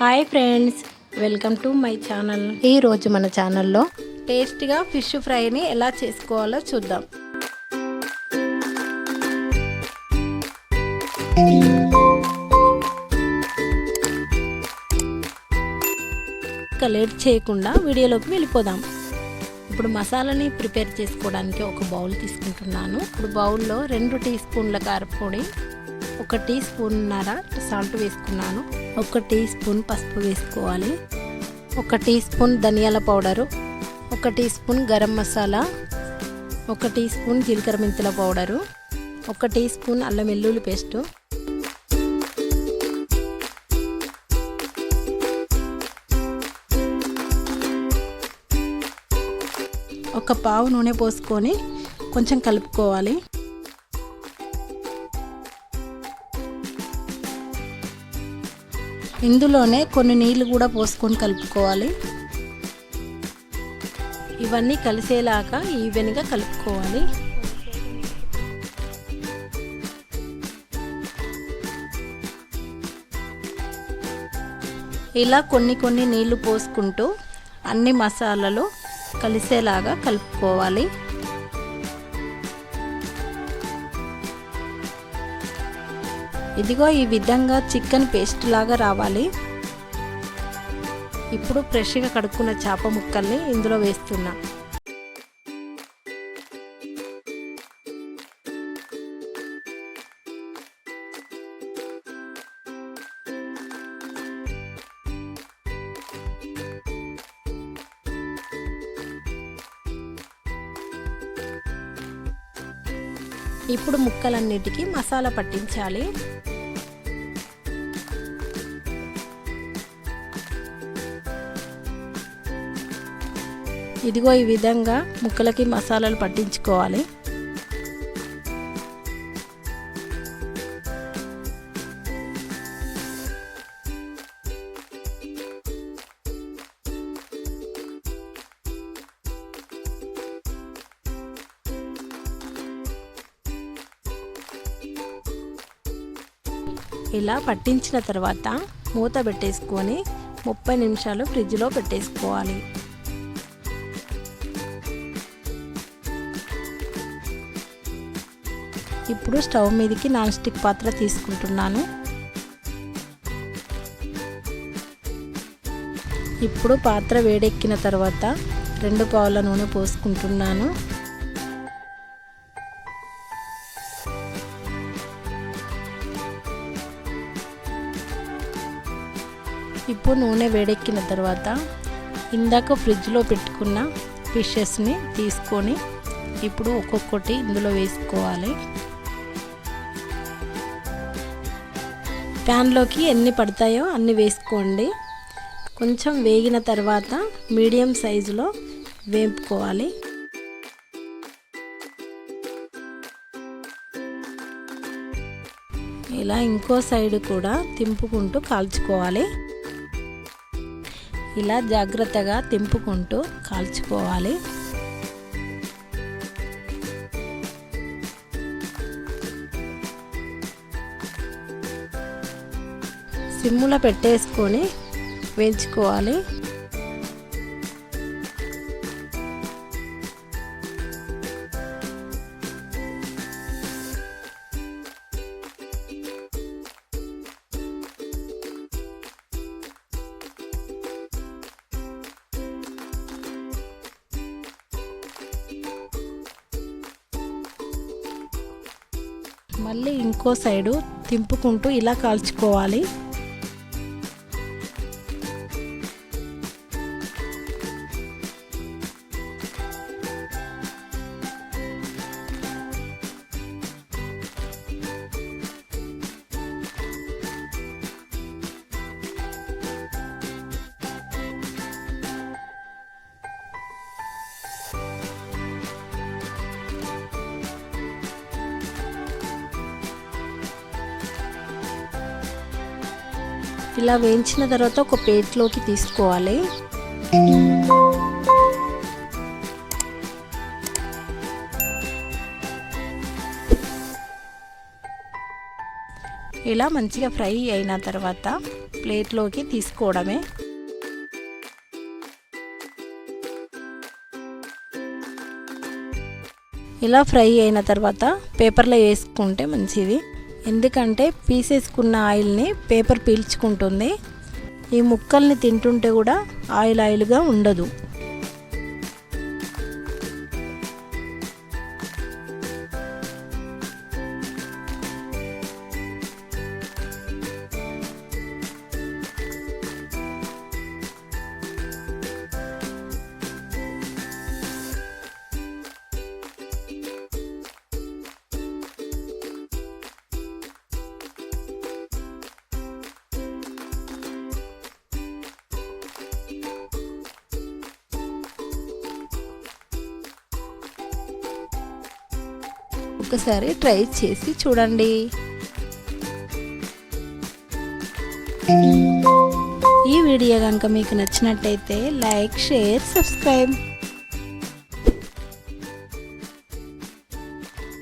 Hi friends welcome to my channel. ఈరోజు మన ఛానల్లో టేస్టీగా ఫిష్ ఫ్రైని ఎలా చేసుకోవాలో చూద్దాం. లేట్ చేయకుండా వీడియోలోకి వెళ్ళిపోదాం. ఇప్పుడు మసాలాని ప్రిపేర్ చేసుకోవడానికి ఒక బౌల్ తీసుకుంటున్నాను. ఇప్పుడు బౌల్లో రెండు టీ స్పూన్ల కారపొడి ఒక టీ స్పూన్నర సాల్ట్ వేసుకున్నాను. ఒక టీ స్పూన్ పసుపు వేసుకోవాలి. ఒక టీ స్పూన్ ధనియాల పౌడరు. ఒక టీ స్పూన్ గరం మసాలా. ఒక టీ స్పూన్ జీలకర్ర మెంతుల పౌడరు. ఒక టీ స్పూన్ అల్లం వెల్లుల్లి పేస్టు. ఒక పావు నూనె పోసుకొని కొంచెం కలుపుకోవాలి. ఇందులోనే కొన్ని నీళ్ళు కూడా పోసుకొని కలుపుకోవాలి. ఇవన్నీ కలిసేలాగా ఈవెన్గా కలుపుకోవాలి. ఇలా కొన్ని కొన్ని నీళ్ళు పోసుకుంటూ అన్ని మసాలాలు కలిసేలాగా కలుపుకోవాలి. ఇదిగో ఈ విధంగా చికెన్ పేస్ట్ లాగా రావాలి. ఇప్పుడు ఫ్రెష్గా కడుక్కున్న చేప ముక్కల్ని ఇందులో వేస్తున్నా. ఇప్పుడు ముక్కలన్నిటికీ మసాలా పట్టించాలి. ఇదిగో ఈ విధంగా ముక్కలకి మసాలాలు పట్టించుకోవాలి. ఇలా పట్టించిన తర్వాత మూత పెట్టేసుకొని ముప్పై నిమిషాలు ఫ్రిడ్జ్లో పెట్టేసుకోవాలి. ఇప్పుడు స్టవ్ మీదకి నాన్ స్టిక్ పాత్ర తీసుకుంటున్నాను. ఇప్పుడు పాత్ర వేడెక్కిన తర్వాత రెండు పావుల నూనె పోసుకుంటున్నాను. ఇప్పుడు నూనె వేడెక్కిన తర్వాత ఇందాక ఫ్రిడ్జ్లో పెట్టుకున్న ఫిషెస్ని తీసుకొని ఇప్పుడు ఒక్కొక్కటి ఇందులో వేసుకోవాలి. ప్యాన్లోకి ఎన్ని పడతాయో అన్ని వేసుకోండి. కొంచెం వేగిన తర్వాత మీడియం సైజులో వేపుకోవాలి. ఇలా ఇంకో సైడ్ కూడా తింపుకుంటూ కాల్చుకోవాలి. ఇలా జాగ్రత్తగా తింపుకుంటూ కాల్చుకోవాలి. సిమ్ములో పెట్టేసుకొని వేయించుకోవాలి. మళ్ళీ ఇంకో సైడు తింపుకుంటూ ఇలా కాల్చుకోవాలి. ఇలా వేయించిన తర్వాత ఒక ప్లేట్లోకి తీసుకోవాలి. ఇలా మంచిగా ఫ్రై అయిన తర్వాత ప్లేట్లోకి తీసుకోవడమే. ఇలా ఫ్రై అయిన తర్వాత పేపర్లో వేసుకుంటే మంచిది. ఎందుకంటే పీసేసుకున్న ఆయిల్ని పేపర్ పీల్చుకుంటుంది. ఈ ముక్కల్ని తింటుంటే కూడా ఆయిల్ ఆయిల్గా ఉండదు. ఒకసారి ట్రై చేసి చూడండి. ఈ వీడియో కనుక మీకు నచ్చినట్టయితే లైక్ షేర్ సబ్స్క్రైబ్.